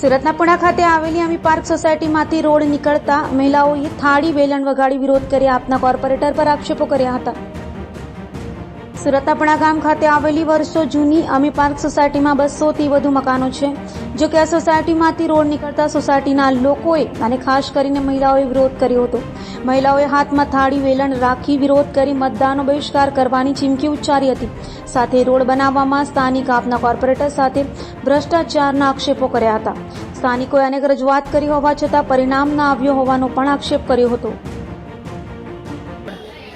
સુરતના પુણા ખાતે આવેલી અમી પાર્ક સોસાયટીમાંથી રોડ નીકળતા મહિલાઓએ થાળી, વેલણ વગાડી વિરોધ કરી આપના કોર્પોરેટર પર આક્ષેપો કર્યા હતા. સુરતના પુણા ગામ ખાતે આવેલી વર્ષો જૂની અમી પાર્ક સોસાયટીમાં બસોથી વધુ મકાનો છે. જો કે આ સોસાયટીમાંથી રોડ નીકળતા સોસાયટીના લોકોએ અને ખાસ કરીને મહિલાઓએ વિરોધ કર્યો હતો. મહિલાઓએ હાથમાં થાળી, વેલણ રાખી વિરોધ કરી મતદાનનો બહિષ્કાર કરવાની ચીમકી ઉચ્ચારી હતી. સાથે રોડ બનાવવામાં સ્થાનિક આપના કોર્પોરેટર સાથે ભ્રષ્ટાચારના આક્ષેપો કર્યા હતા. સ્થાનિકોએ અનેક રજૂઆત કરી હોવા છતાં પરિણામ ન આવ્યો હોવાનો પણ આક્ષેપ કર્યો હતો.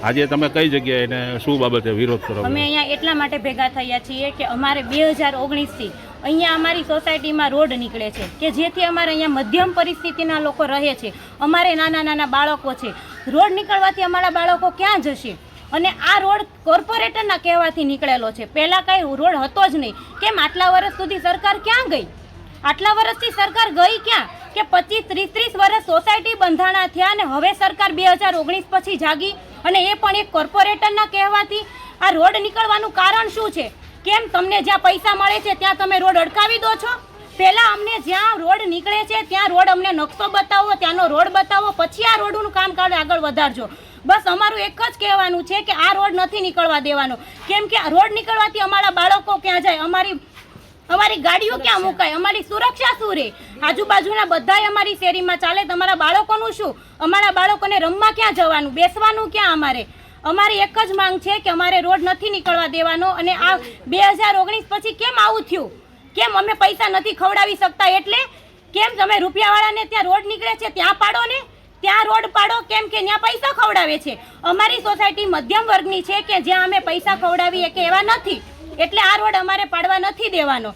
આજે તમે કઈ જગ્યાએ ને શું બાબતે વિરોધ કરો અમે અહીંયા એટલા માટે ભેગા થયા છીએ કે અમારે બે હજાર ઓગણીસથી અહીંયા અમારી સોસાયટીમાં રોડ નીકળે છે કે જેથી અમારે અહીંયા મધ્યમ પરિસ્થિતિના લોકો રહે છે. અમારે નાના નાના બાળકો છે. રોડ નીકળવાથી અમારા બાળકો ક્યાં જશે? અને આ રોડ કોર્પોરેટરના કહેવાથી નીકળેલો છે. પહેલાં કાંઈ રોડ હતો જ નહીં. કેમ? આટલા વર્ષ સુધી સરકાર ક્યાં ગઈ? આટલા વર્ષથી સરકાર ગઈ ક્યાં? કે પચીસ, ત્રીસ ત્રીસ વર્ષ સોસાયટી બંધાણા થયા અને હવે સરકાર બે હજાર ઓગણીસ પછી જાગી? અને એ પણ એક કોર્પોરેટરના કહેવાથી આ રોડ નીકળવાનું કારણ શું છે? કેમ તમને જ્યાં પૈસા મળે છે ત્યાં તમે રોડ અડકાવી દો છો? પહેલાં અમને જ્યાં રોડ નીકળે છે, ત્યાં રોડ અમને નકશો બતાવો, ત્યાંનો રોડ બતાવો, પછી આ રોડનું કામ કાઢ આગળ વધારજો. બસ અમારું એક જ કહેવાનું છે કે આ રોડ નથી નીકળવા દેવાનો. કેમ કે રોડ નીકળવાથી અમારા બાળકો ક્યાં જાય? અમારી અમારી ગાડીઓ ક્યાં મુકાય? અમારી સુરક્ષા શું રહે આજુબાજુના બધાય અમારી શેરીમાં ચાલે તમારા બાળકોનું શું? અમારા બાળકોને રમવા ક્યાં જવાનું? બેસવાનું ક્યાં અમારે? અમારી એક જ માંગ છે કે અમારે રોડ નથી નીકળવા દેવાનો અને આ બે હજાર ઓગણીસ પછી કેમ આવું થયું? કેમ અમે પૈસા નથી ખવડાવી શકતા? એટલે કેમ તમે રૂપિયાવાળાને ત્યાં રોડ નીકળે છે ત્યાં પાડો ને? ત્યાં રોડ પાડો કેમ કે ત્યાં પૈસા ખવડાવે છે? અમારી સોસાયટી મધ્યમ વર્ગની છે કે જ્યાં અમે પૈસા ખવડાવીએ કે એવા નથી. એટલે આ રોડ અમારે પાડવા નથી દેવાનો.